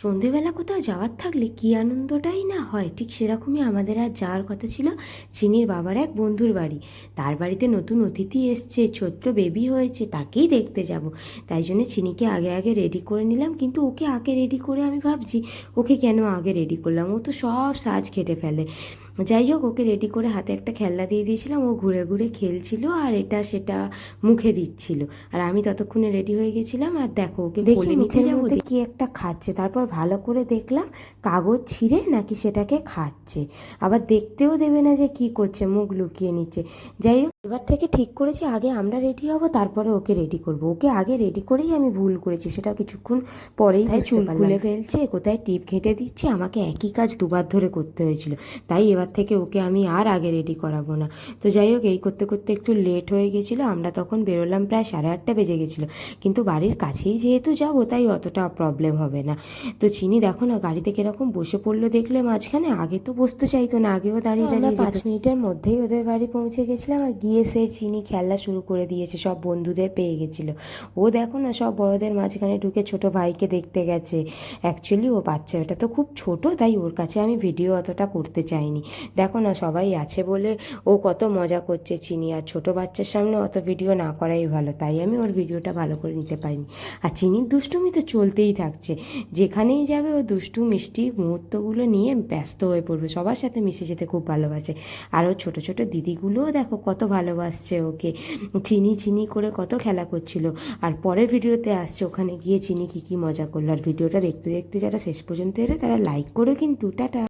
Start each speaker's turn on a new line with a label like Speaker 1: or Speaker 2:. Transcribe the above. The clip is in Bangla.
Speaker 1: সন্ধেবেলা কোথাও যাওয়ার থাকলে কী আনন্দটাই না হয়? ঠিক সেরকমই আমাদের আর যাওয়ার কথা ছিল চিনির বাবার এক বন্ধুর বাড়ি। তার বাড়িতে নতুন অতিথি এসছে, ছোট্ট বেবি হয়েছে, তাকেই দেখতে যাব। তাই জন্য চিনিকে আগে আগে রেডি করে নিলাম, কিন্তু ওকে আগে রেডি করে আমি ভাবছি, ওকে কেন আগে রেডি করলাম? ও তো সব সাজ খেটে ফেলে। যাই হোক ওকে রেডি করে হাতে একটা খেলনা দিয়ে দিয়েছিলাম। ও ঘুরে ঘুরে খেলছিল আর এটা সেটা মুখে দিচ্ছিল। আর আমি ততক্ষণে রেডি হয়ে গেছিলাম আর দেখো ওকে
Speaker 2: দেখি
Speaker 1: নিতে যাব কি একটা খাচ্ছে। তারপর ভালো করে দেখলাম কাগজ ছিঁড়ে নাকি সেটাকে খাচ্ছে। আবার দেখতেও দেবে না যে কি করছে মুখ লুকিয়ে নিচ্ছে। যাই হোক এবার থেকে ঠিক করেছি আগে আমরা রেডি হব তারপরে ওকে রেডি করব। ওকে আগে রেডি করেই আমি ভুল করেছি সেটা কিছুক্ষণ পরেই চুল খুলে ফেলছে কোথায় টিপ ঘেটে দিচ্ছে আমাকে একই কাজ দুবার ধরে করতে হয়েছিল। তাই এবার থেকে ওকে আমি আর আগে রেডি করাবো না। তো যাই হোক এই করতে করতে একটু লেট হয়ে গেছিল আমরা তখন বেরোলাম প্রায় সাড়ে আটটা বেজে গেছিল। কিন্তু বাড়ির কাছেই যেহেতু যাব তাই অতটা প্রবলেম হবে না। তো চিনি দেখো না গাড়িতে কীরকম বসে পড়ল দেখলে মাঝখানে আগে তো বসতে চাইতো না আগেও দাঁড়িয়ে দাঁড়িয়ে পাঁচ মিনিটের মধ্যেই ওদের বাড়ি পৌঁছে গেছিলাম আর গিয়ে সে চিনি খেলা শুরু করে দিয়েছে সব বন্ধুদের পেয়ে গেছিল। ও দেখো না সব বড়দের মাঝখানে ঢুকে ছোট ভাইকে দেখতে গেছে। অ্যাকচুয়ালি ও বাচ্চাটা তো খুব ছোট তাই ওর কাছে আমি ভিডিও অতটা করতে চাইনি। দেখো না, সবাই আছে বলে ও কত মজা করছে চিনি, আর ছোট বাচ্চার সামনে অত ভিডিও না করাই ভালো। তাই আমি ওর ভিডিওটা ভালো করে নিতে পারিনি। আর চিনির দুষ্টুমি তো চলতেই থাকছে। যেখানেই যাবে ও দুষ্টু, মিষ্টি মুহূর্তগুলো নিয়ে ব্যস্ত হয়ে পড়বে। সবার সাথে মিশে যেতে খুব ভালোবাসে। আর ও ছোটো ছোটো দিদিগুলোও দেখো কত ভালোবাসছে ওকে। চিনি চিনি করে কত খেলা করছিল। আর পরের ভিডিওতে আসছে, ওখানে গিয়ে চিনি কী কী মজা করল। আর ভিডিওটা দেখতে দেখতে যারা শেষ পর্যন্ত এলে তারা লাইক করে কিন্তু, টাটা।